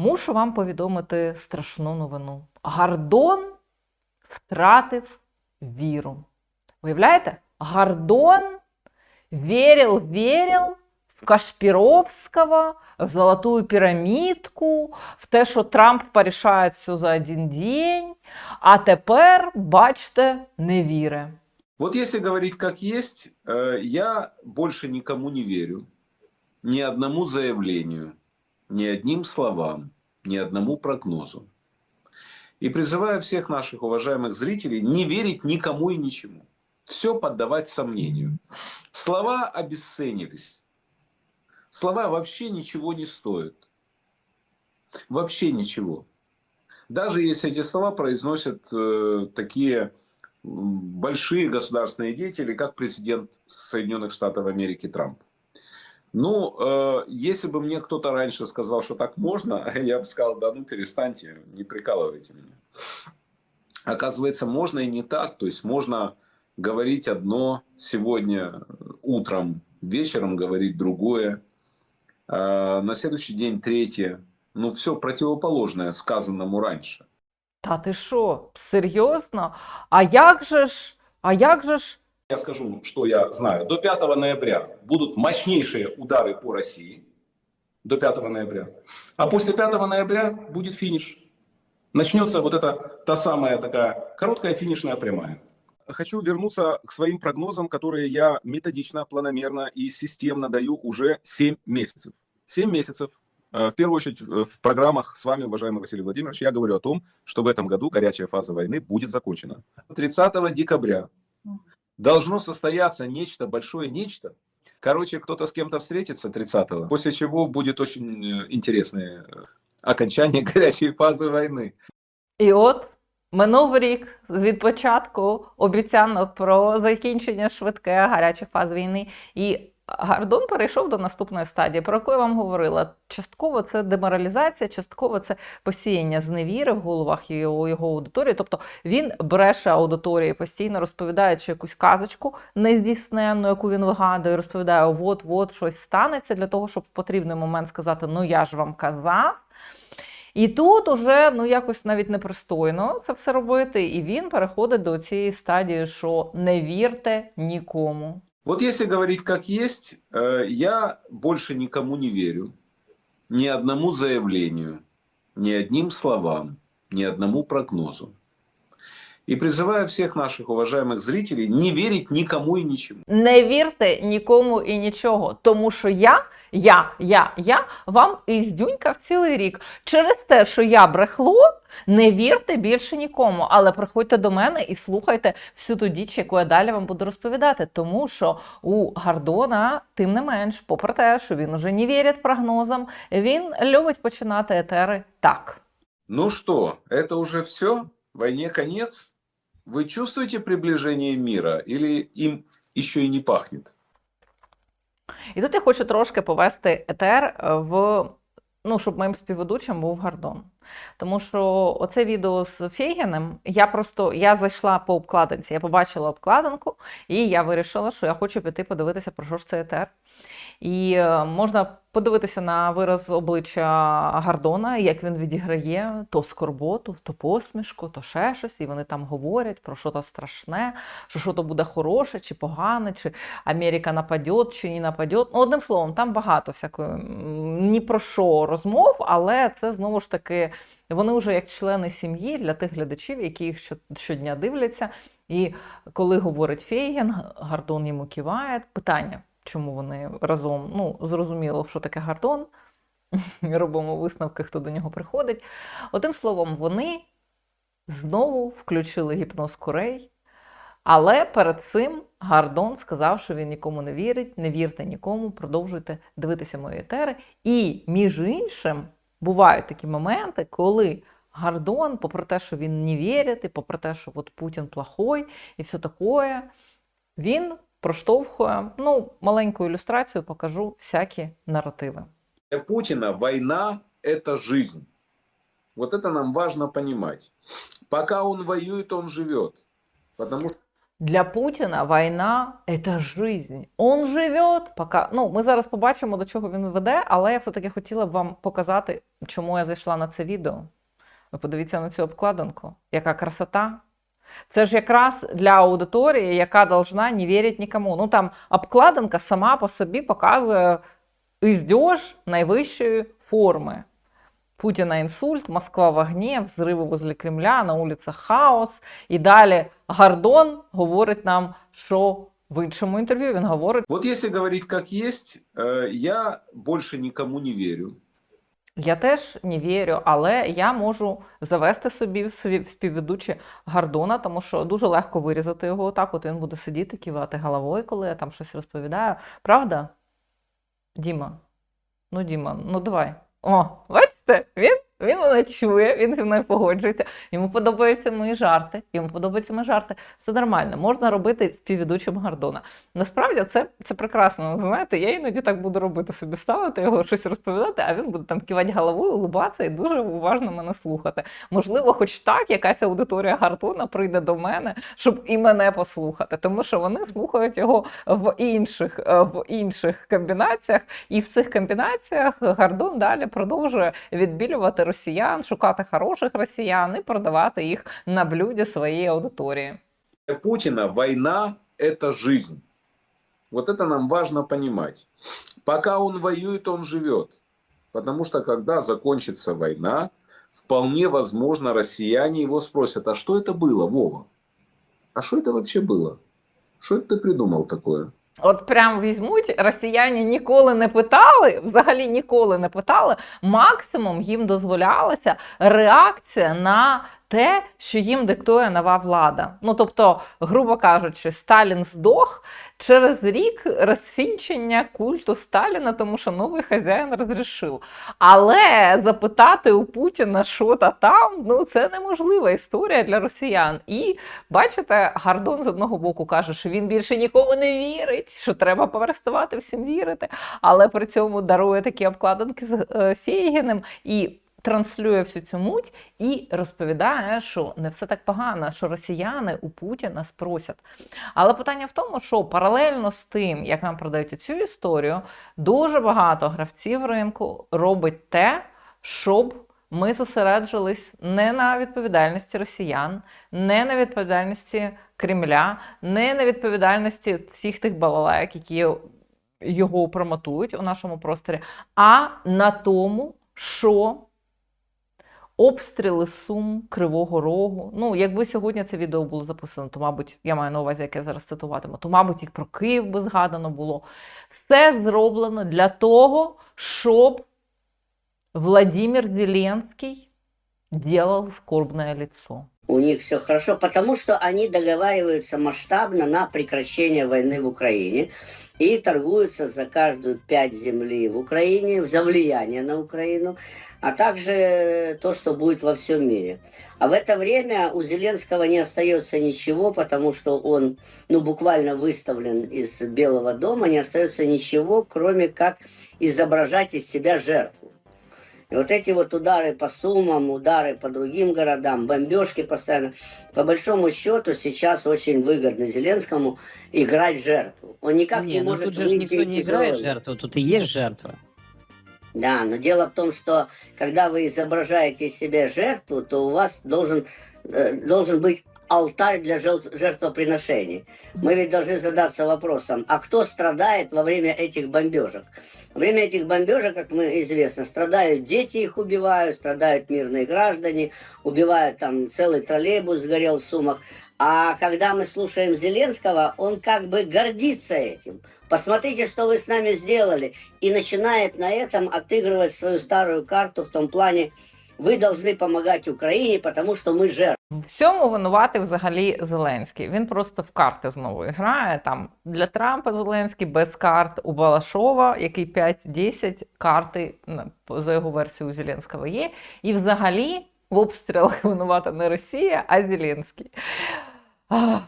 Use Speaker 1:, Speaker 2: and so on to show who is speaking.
Speaker 1: Мушу вам повідомити страшну новину. Гордон втратив віру. Уявляєте? Гордон верил, верил в Кашпіровського, в Золотую пірамідку, в те, що Трамп порішає все за один день, а тепер, бачите, не віре.
Speaker 2: Вот если говорить как есть, э, я больше никому не верю. Ни одному заявлению, ни одним словам, ни одному прогнозу. И призываю всех наших уважаемых зрителей не верить никому и ничему. Все поддавать сомнению. Слова обесценились. Слова вообще ничего не стоят. Вообще ничего. Даже если эти слова произносят э, такие большие государственные деятели, как президент Соединенных Штатов Америки Трамп. Ну, э, если бы мне кто-то раньше сказал, что так можно, я бы сказал, да ну перестаньте, не прикалывайте меня. Оказывается, можно и не так. То есть можно говорить одно сегодня утром, вечером говорить другое, а на следующий день третье. Ну, все противоположное сказанному раньше.
Speaker 1: Та ти що, серйозно? А як же ж, а як же ж
Speaker 2: Я скажу, что я знаю. До 5 ноября будут мощнейшие удары по России. До 5 ноября. А после 5 ноября будет финиш. Начнется вот эта та самая такая короткая финишная прямая.
Speaker 3: Хочу вернуться к своим прогнозам, которые я методично, планомерно и системно даю уже 7 месяцев. 7 месяцев. Э, В первую очередь э, в программах с вами, уважаемый Василий Владимирович, я говорю о том, что в этом году горячая фаза войны будет закончена.
Speaker 2: 30 декабря должно состояться нечто, большое нечто. Короче, кто-то с кем-то встретится 30-го, после чего будет очень э, интересное э, окончание горячей фазы войны.
Speaker 1: І от минув рік від початку обіцянок про закінчення швидке гарячих фаз війни. І Гордон перейшов до наступної стадії, про яку я вам говорила. Частково це деморалізація, частково це посіяння зневіри в головах його, його аудиторії. Тобто він бреше аудиторії постійно, розповідаючи якусь казочку нездійсненну, яку він вигадує, розповідає, от, от щось станеться для того, щоб в потрібний момент сказати: Ну я ж вам казав. І тут уже ну якось навіть непристойно це все робити, і він переходить до цієї стадії, що не вірте нікому.
Speaker 2: Вот если говорить как есть, э, я больше никому не верю. Ни одному заявлению, ни одним словам, ни одному прогнозу. И призываю всех наших уважаемых зрителей не верить никому и ничему.
Speaker 1: Не вірте нікому і нічого, тому що я, я, я, я вам іздюнькав цілий рік. Через те, що я брехло, не вірте більше нікому. Але приходьте до мене і слухайте всю ту діч, яку я далі вам буду розповідати. Тому що у Гордона, тим не менш, попри те, що він уже не вірить прогнозам, він любить починати етери так.
Speaker 2: Ну что, это уже все? Войне конец? Вы чувствуете приближение мира или им еще и не пахнет?
Speaker 1: І тут я хочу трошки повести етер в. Ну, щоб моїм співведучим був Гордон. Тому що оце відео з Фейгенем, я просто я зайшла по обкладинці, я побачила обкладинку, і я вирішила, що я хочу піти подивитися, про що ж це етер. І е, можна подивитися на вираз обличчя Гордона, як він відіграє то скорботу, то посмішку, то ще щось, і вони там говорять про що то страшне, що що то буде хороше чи погане, чи Америка нападе, чи не нападе. Ну, одним словом, там багато всякої ні про що розмов, але це знову ж таки вони вже як члени сім'ї для тих глядачів, які їх щодня дивляться. І коли говорить Фейген, Гордон йому киває. Питання, чому вони разом, ну, зрозуміло, що таке Гордон. Робимо висновки, хто до нього приходить. Одним словом, вони знову включили гіпноз курей. Але перед цим Гардон сказав, що він нікому не вірить, не вірте нікому, продовжуйте дивитися мої етери. І між іншим, бувають такі моменти, коли Гардон, попри те, що він не вірить, і попри те, що от Путін плохой і все таке, він проштовхує, ну, маленьку ілюстрацію покажу всякі наративи.
Speaker 2: Для Путина война – это жизнь. Вот это нам важно понимать. Пока он воюет, он живет. Потому что
Speaker 1: Для Путіна війна це жизнь. Он живет, пока. Ну, ми зараз побачимо, до чого він веде, але я все-таки хотіла б вам показати, чому я зайшла на це відео. Ви подивіться на цю обкладинку. Яка красота. Це ж якраз для аудиторії, яка должна не вірити нікому. Ну там обкладинка сама по собі показує іздеж найвищої форми. Путіна інсульт, Москва в огні, взриви возле Кремля, на вулицях хаос. І далі Гордон говорить нам, що в іншому інтерв'ю він говорить.
Speaker 2: Вот если говорить как есть, э, я больше никому не верю.
Speaker 1: Я теж не вірю, але я можу завести собі співведучі Гордона, тому що дуже легко вирізати його отак. От він буде сидіти, кивати головою, коли я там щось розповідаю. Правда? Діма? Ну, Діма, ну давай. О, бачите, він, він мене чує, він зі мною погоджується. Йому подобаються мої жарти. Йому подобаються мої жарти. Це нормально. Можна робити співведучим Гордона. Насправді це, це прекрасно. Знаєте, я іноді так буду робити собі, ставити його щось розповідати, а він буде там кивати головою, улибатися і дуже уважно мене слухати. Можливо, хоч так якась аудиторія Гордона прийде до мене, щоб і мене послухати, тому що вони слухають його в інших, е, в інших комбінаціях, і в цих комбінаціях Гордон далі продовжує відбілювати росіян, шукати хороших росіян і продавати їх на блюді своєї аудиторії.
Speaker 2: Для Путина война – это жизнь. Вот это нам важно понимать. Пока он воюет, он живет. Потому что когда закончится война, вполне возможно, россияне его спросят, а что это было, Вова? А что это вообще было? Что это ты придумал такое?
Speaker 1: От прям візьмуть, росіяни ніколи не питали, взагалі ніколи не питали. Максимум їм дозволялася реакція на те, що їм диктує нова влада. Ну тобто, грубо кажучи, Сталін здох через рік розфінчення культу Сталіна, тому що новий хазяїн розрішив. Але запитати у Путіна, що та там, ну це неможлива історія для росіян. І бачите, Гордон з одного боку каже, що він більше нікому не вірить, що треба переставати всім вірити, але при цьому дарує такі обкладинки з е, Фейгіним і. Транслює всю цю муть і розповідає, що не все так погано, що росіяни у Путіна спросять. Але питання в тому, що паралельно з тим, як нам продають цю історію, дуже багато гравців ринку робить те, щоб ми зосереджились не на відповідальності росіян, не на відповідальності Кремля, не на відповідальності всіх тих балалайок, які його промотують у нашому просторі, а на тому, що обстріли Сум, Кривого Рогу. Ну, якби сьогодні це відео було записано, то, мабуть, я маю на увазі, яке я зараз цитуватиму, то, мабуть, і про Київ би згадано було. Все зроблено для того, щоб Владимир Зеленський діяв скорбне лицо.
Speaker 4: У них все хорошо, потому что они договариваются масштабно на прекращение войны в Украине и торгуются за каждую пять земли в Украине, за влияние на Украину, а также то, что будет во всем мире. А в это время у Зеленского не остается ничего, потому что он ну, буквально выставлен из Белого дома, не остается ничего, кроме как изображать из себя жертву. И вот эти вот удары по Сумам, удары по другим городам, бомбежки постоянно, по большому счету сейчас очень выгодно Зеленскому играть жертву. Он никак не,
Speaker 5: Не, ну
Speaker 4: может
Speaker 5: тут же никто не играет
Speaker 4: роли.
Speaker 5: жертву, тут и есть жертва.
Speaker 4: Да, но дело в том, что когда вы изображаете из себя жертву, то у вас должен, э, должен быть алтарь для жертв- жертвоприношений. Мы ведь должны задаться вопросом, а кто страдает во время этих бомбежек? Во время этих бомбежек, как мы известно, страдают дети, их убивают, страдают мирные граждане, убивают там целый троллейбус сгорел в Сумах. А когда мы слушаем Зеленского, он как бы гордится этим. Посмотрите, что вы с нами сделали. И начинает на этом отыгрывать свою старую карту в том плане, вы должны помогать Украине, потому что мы жертвы.
Speaker 1: В всьому винуватий взагалі Зеленський. Він просто в карти знову грає. Там для Трампа Зеленський без карт у Балашова, який 5-10 карти на- за його версією у Зеленського є. І взагалі в обстрілах винувата не Росія, а Зеленський. Ах,